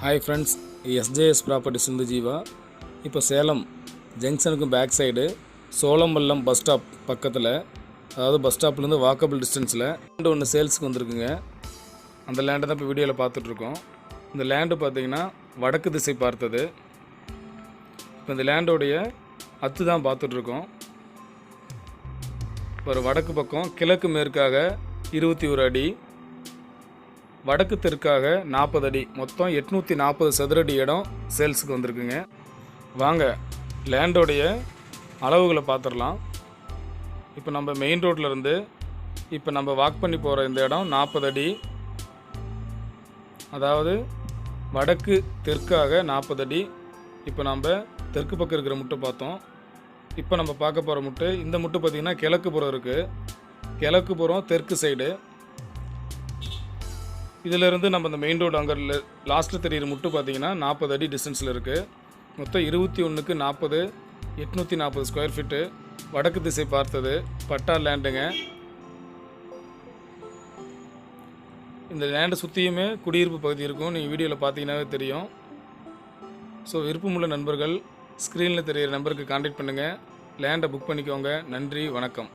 Hi friends SJS property Sindhu Jeeva இப்போ Salem ஜங்ஷனுக்கு back side Solampallam bus stop பக்கத்தில் அதாவது bus ஸ்டாப்லேருந்து வாக்கபிள் டிஸ்டன்ஸில் லேண்டு ஒன்று சேல்ஸுக்கு வந்திருக்குங்க. அந்த லேண்டை தான் இப்போ வீடியோவில் பார்த்துட்ருக்கோம் இந்த லேண்டு பார்த்திங்கன்னா வடக்கு திசை பார்த்தது. இப்போ இந்த லேண்டோடைய அத்து தான் பார்த்துட்ருக்கோம் ஒரு வடக்கு பக்கம் கிழக்கு மேற்காக இருபத்தி ஒரு அடி வடக்கு தெற்காக நாற்பது அடி மொத்தம் எட்நூற்றி நாற்பது சதுரடி இடம் சேல்ஸுக்கு வந்திருக்குங்க. வாங்க லேண்டோடைய அளவுகளை பார்த்துடலாம். இப்போ நம்ம மெயின் ரோட்ல இருந்து இப்போ நம்ம வாக் பண்ணி போகிற இந்த இடம் நாற்பது அடி. அதாவது வடக்கு தெற்காக நாற்பது அடி. இப்போ நம்ம தெற்கு பக்கம் இருக்கிற முட்டை பார்த்தோம். இப்போ நம்ம பார்க்க போகிற முட்டை இந்த முட்டை பார்த்திங்கன்னா கிழக்கு புறம் இருக்குது கிழக்கு புறம் தெற்கு சைடு இதிலிருந்து நம்ம இந்த மெயின் ரோடு அங்கே லாஸ்ட்டில் தெரியிற முட்டு பார்த்தீங்கன்னா நாற்பது அடி டிஸ்டன்ஸில் இருக்குது மொத்தம் இருபத்தி ஒன்றுக்கு நாற்பது எட்நூற்றி நாற்பது ஸ்கொயர் ஃபீட்டு வடக்கு திசை பார்த்தது பட்டா லேண்டுங்க இந்த லேண்டை சுற்றியுமே குடியிருப்பு பகுதி இருக்கும். நீங்கள் வீடியோவில் பார்த்தீங்கன்னாவே தெரியும். ஸோ விருப்பமுள்ள நண்பர்கள் ஸ்க்ரீனில் தெரியிற நம்பருக்கு காண்டாக்ட் பண்ணுங்கள் லேண்டை புக் பண்ணிக்கோங்க. நன்றி வணக்கம்.